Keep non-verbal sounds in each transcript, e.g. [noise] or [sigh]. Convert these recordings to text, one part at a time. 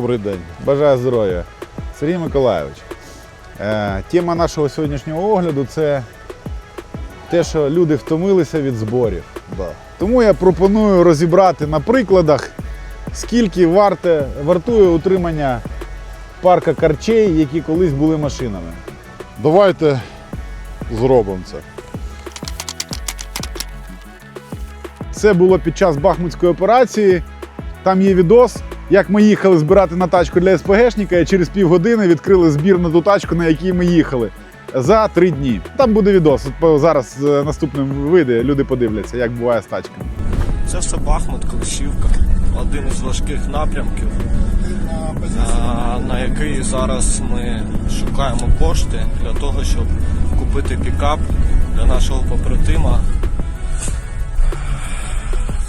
Добрий день. Бажаю здоров'я. Сергій Миколайович. Е, тема нашого сьогоднішнього огляду це те, що люди втомилися від зборів. Да. Тому я пропоную розібрати на прикладах, скільки варте, вартує утримання парка карчей, які колись були машинами. Давайте зробимо це. Це було під час Бахмутської операції. Там є відос, як ми їхали збирати на тачку для СПГшника, і через півгодини відкрили збір на ту тачку, на якій ми їхали. За три дні. Там буде відос. Зараз е, наступним вийде, люди подивляться, як буває з тачками. Це все Бахмут, Клещівка, один із важких напрямків, на який зараз ми шукаємо кошти для того, щоб купити пікап для нашого побратима.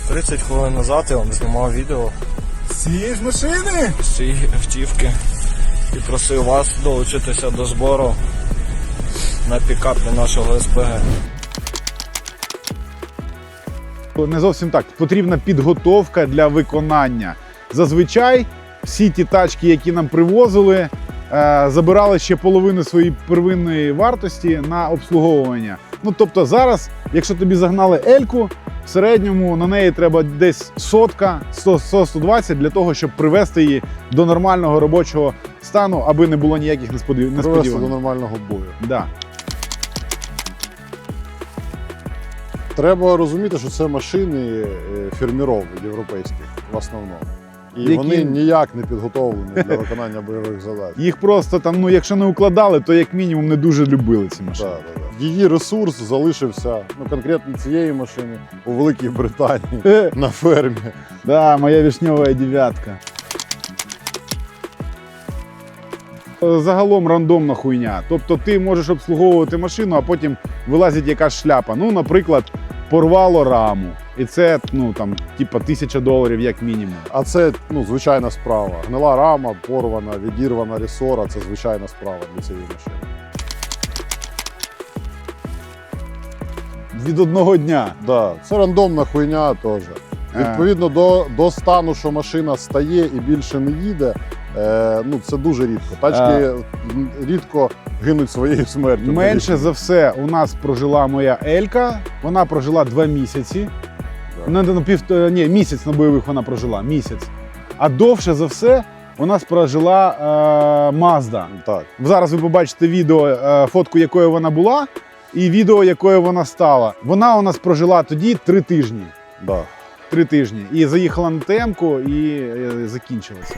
30 хвилин назад я вам знімав відео З цієї ж машини? з цієї автівки і просив вас долучитися до збору на пікап для нашого СПГ. Не зовсім так. Потрібна підготовка для виконання. Зазвичай всі ті тачки, які нам привозили, е, забирали ще половину своєї первинної вартості на обслуговування. Ну тобто зараз, якщо тобі загнали Ельку, в середньому на неї треба десь сотка, 100-120 для того, щоб привести її до нормального робочого стану, аби не було ніяких несподів- Привести до нормального бою. Да. Треба розуміти, що це машини е, фірміров європейських в основному. І Які- вони ніяк не підготовлені для виконання бойових [laughs] задач. Їх просто там, ну якщо не укладали, то як мінімум не дуже любили ці машини. Да, да, да. Її ресурс залишився ну, конкретно цієї машини у Великій Британії [laughs] на фермі. Да, моя вишньова дев'ятка. Загалом рандомна хуйня. Тобто ти можеш обслуговувати машину, а потім вилазить якась шляпа. Ну, наприклад, порвало раму. І це ну там, типа тисяча доларів як мінімум. А це ну, звичайна справа. Гнила рама, порвана, відірвана ресора це звичайна справа для цієї машини. Від одного дня. Да, це рандомна хуйня теж. Відповідно до, до стану, що машина стає і більше не їде, е, ну це дуже рідко. Тачки м, рідко гинуть своєю смертю. Менше за все у нас прожила моя Елька. Вона прожила два місяці. Да. На, на пів, е, ні, місяць на бойових вона прожила. Місяць. А довше за все у нас прожила е, Mazda. Так, Зараз ви побачите відео, е, фотку якої вона була, і відео, якою вона стала. Вона у нас прожила тоді три тижні. да. Три тижні. І заїхала на ТМ-ку і е, закінчилася.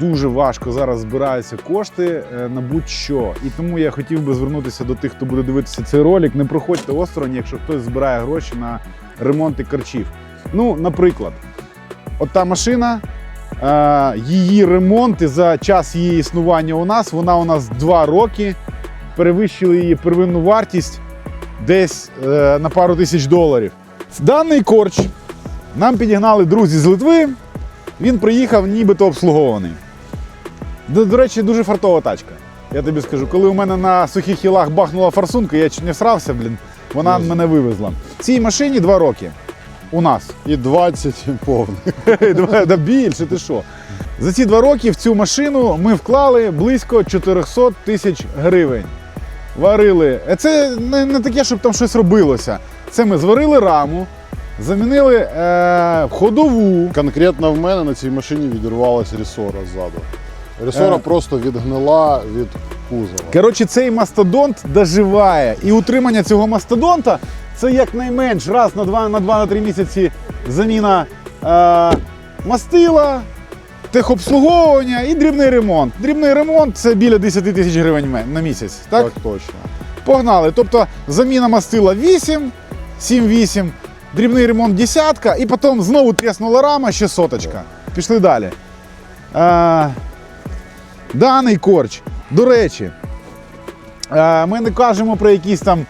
Дуже важко зараз збираються кошти е, на будь-що. І тому я хотів би звернутися до тих, хто буде дивитися цей ролик. Не проходьте осторонь, якщо хтось збирає гроші на ремонти карчів. Ну, наприклад, от та машина, е, її ремонти за час її існування у нас, вона у нас два роки. Перевищили її первинну вартість десь е, на пару тисяч доларів. Даний корч нам підігнали друзі з Литви. Він приїхав нібито обслугований. До, до речі, дуже фартова тачка. Я тобі скажу, коли у мене на сухих хілах бахнула форсунка, я чуть не всрався, блін, вона Ні. мене вивезла. Цій машині два роки. У нас. І 20 повних. [laughs] Да більше, ти що? За ці два роки в цю машину ми вклали близько 400 тисяч гривень. Варили. Е, Це не, не таке, щоб там щось робилося. Це ми зварили раму, замінили е, ходову. Конкретно в мене на цій машині відірвалася ресора ззаду. Ресора Е. просто відгнила від кузова. Коротше, цей мастодонт доживає. І утримання цього мастодонта це якнайменш раз на два на два на три місяці заміна е, мастила, техобслуговування і дрібний ремонт. Дрібний ремонт це біля 10 тисяч гривень на місяць. Так? Так точно. Погнали. Тобто заміна мастила 8, 7-8, дрібний ремонт десятка, і потім знову тріснула рама, ще соточка. Пішли далі. А, даний корч. До речі, ми не кажемо про якісь там.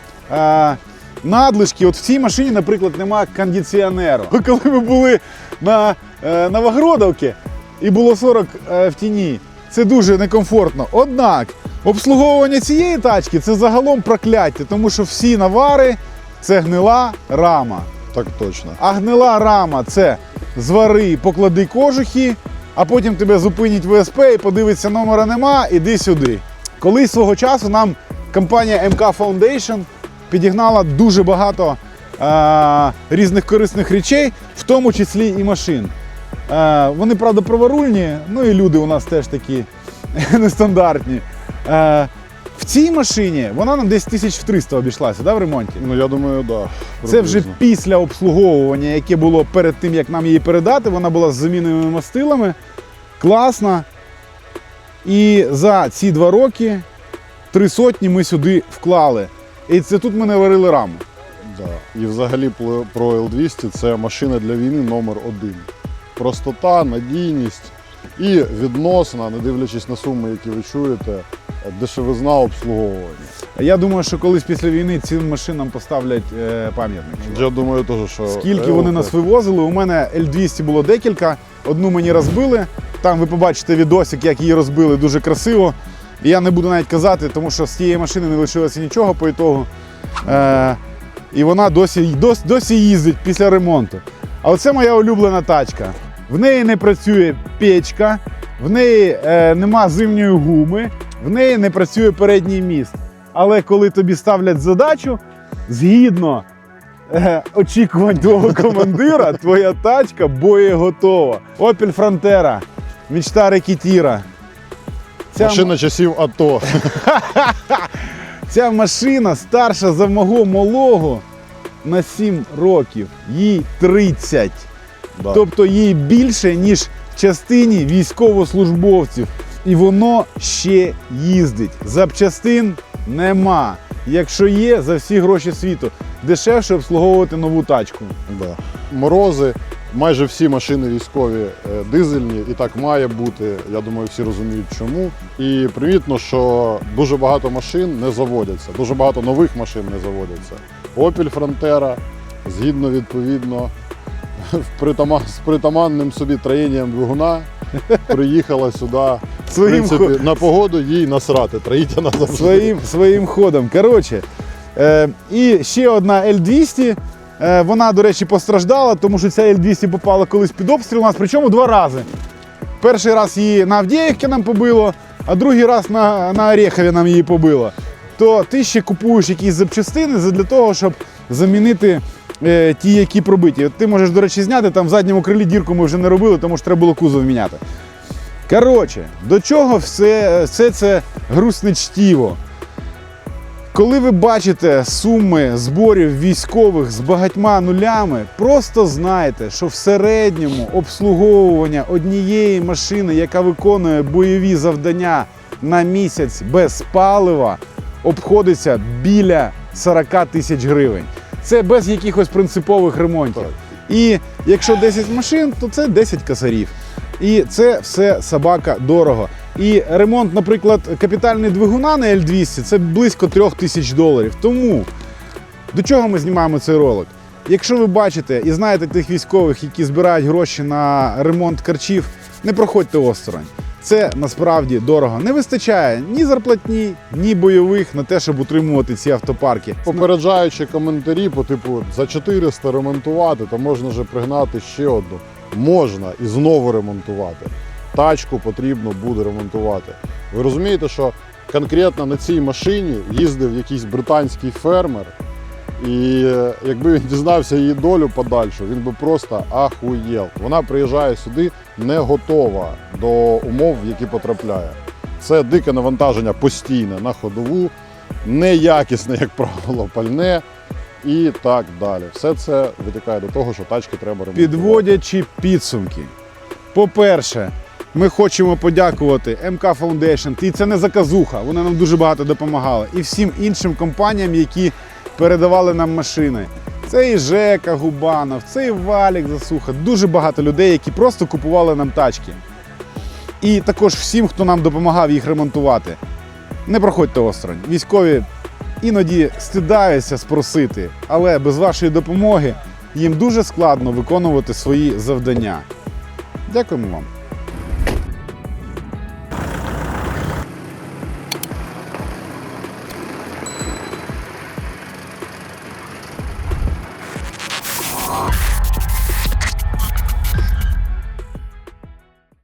Надлишки, от в цій машині, наприклад, немає кондиціонеру. [laughs] Коли ми були на е, Новогродовці і було 40 е, в тіні, Це дуже некомфортно. Однак обслуговування цієї тачки це загалом прокляття, тому що всі навари це гнила рама. Так точно. А гнила рама це звари, поклади кожухи, а потім тебе зупинять ВСП і подивиться, номера нема, іди сюди. Колись свого часу нам компанія МК Foundation підігнала дуже багато е, різних корисних речей, в тому числі і машин. Е, вони, правда, праворульні, ну і люди у нас теж такі [laughs] нестандартні. Е, в цій машині вона нам десь 1300 обійшлася да, в ремонті. Ну я думаю, да. Це вже приблизно. після обслуговування, яке було перед тим, як нам її передати. Вона була з заміненими мастилами. Класна. І за ці два роки три сотні ми сюди вклали. І це тут ми не варили раму. Да. І взагалі про L200 це машина для війни номер один. Простота, надійність і відносна, не дивлячись на суми, які ви чуєте, дешевизна обслуговування. Я думаю, що колись після війни цим машинам поставлять е, пам'ятник. Я думаю, теж, що Скільки вони нас вивозили? У мене L200 було декілька. Одну мені розбили. Там ви побачите відосик, як її розбили дуже красиво. І я не буду навіть казати, тому що з цієї машини не лишилося нічого по ітогу. Е, і вона досі, досі, досі їздить після ремонту. А оце моя улюблена тачка. В неї не працює печка, в неї е, нема зимньої гуми, в неї не працює передній міст. Але коли тобі ставлять задачу, згідно е, очікувань твого [laughs] командира, твоя тачка боєготова. Opel Frontera, мічта рекетіра. Ця, Машина часів АТО. [laughs] ця машина старша за мого малого на 7 років. Їй 30. Да. Тобто їй більше, ніж частині військовослужбовців. І воно ще їздить. Запчастин нема. Якщо є, за всі гроші світу. Дешевше обслуговувати нову тачку. Да. Морози, майже всі машини військові е, дизельні, і так має бути. Я думаю, всі розуміють чому. І примітно, що дуже багато машин не заводяться, дуже багато нових машин не заводяться. Opel Frontera, згідно відповідно [laughs] з притаманним собі троєнням двигуна, приїхала сюди. В принципі, на погоду їй насрати. Троїть вона завжди. своїм, своїм ходом. Коротше, е, і ще одна L200. Е, вона, до речі, постраждала, тому що ця L200 попала колись під обстріл у нас, причому два рази. Перший раз її на Авдіївці нам побило, а другий раз на, на Орехові нам її побило. То ти ще купуєш якісь запчастини для того, щоб замінити ті, які пробиті. От ти можеш, до речі, зняти там в задньому крилі дірку ми вже не робили, тому що треба було кузов міняти. Коротше, до чого все, все це грустне чтіво? Коли ви бачите суми зборів військових з багатьма нулями, просто знайте, що в середньому обслуговування однієї машини, яка виконує бойові завдання на місяць без палива, обходиться біля 40 тисяч гривень. Це без якихось принципових ремонтів. І якщо 10 машин, то це 10 косарів. І це все собака дорого. І ремонт, наприклад, капітальний двигуна на L200 це близько 3 тисяч доларів. Тому до чого ми знімаємо цей ролик? Якщо ви бачите і знаєте тих військових, які збирають гроші на ремонт карчів, не проходьте осторонь. Це насправді дорого. Не вистачає ні зарплатні, ні бойових на те, щоб утримувати ці автопарки. Попереджаючи коментарі по типу за 400 ремонтувати, то можна вже пригнати ще одну. Можна і знову ремонтувати. Тачку потрібно буде ремонтувати. Ви розумієте, що конкретно на цій машині їздив якийсь британський фермер, і е, якби він дізнався її долю подальшу, він би просто ахуєл. Вона приїжджає сюди не готова до умов, в які потрапляє. Це дике навантаження постійне на ходову, неякісне, як правило, пальне і так далі. Все це витікає до того, що тачки треба ремонтувати. Підводячи підсумки. По-перше, ми хочемо подякувати МК Foundation. І це не заказуха, вони нам дуже багато допомагали. І всім іншим компаніям, які передавали нам машини. Це і Жека Губанов, це і Валік Засуха. Дуже багато людей, які просто купували нам тачки. І також всім, хто нам допомагав їх ремонтувати. Не проходьте осторонь. Військові іноді стидаються спросити, але без вашої допомоги їм дуже складно виконувати свої завдання. Дякуємо вам.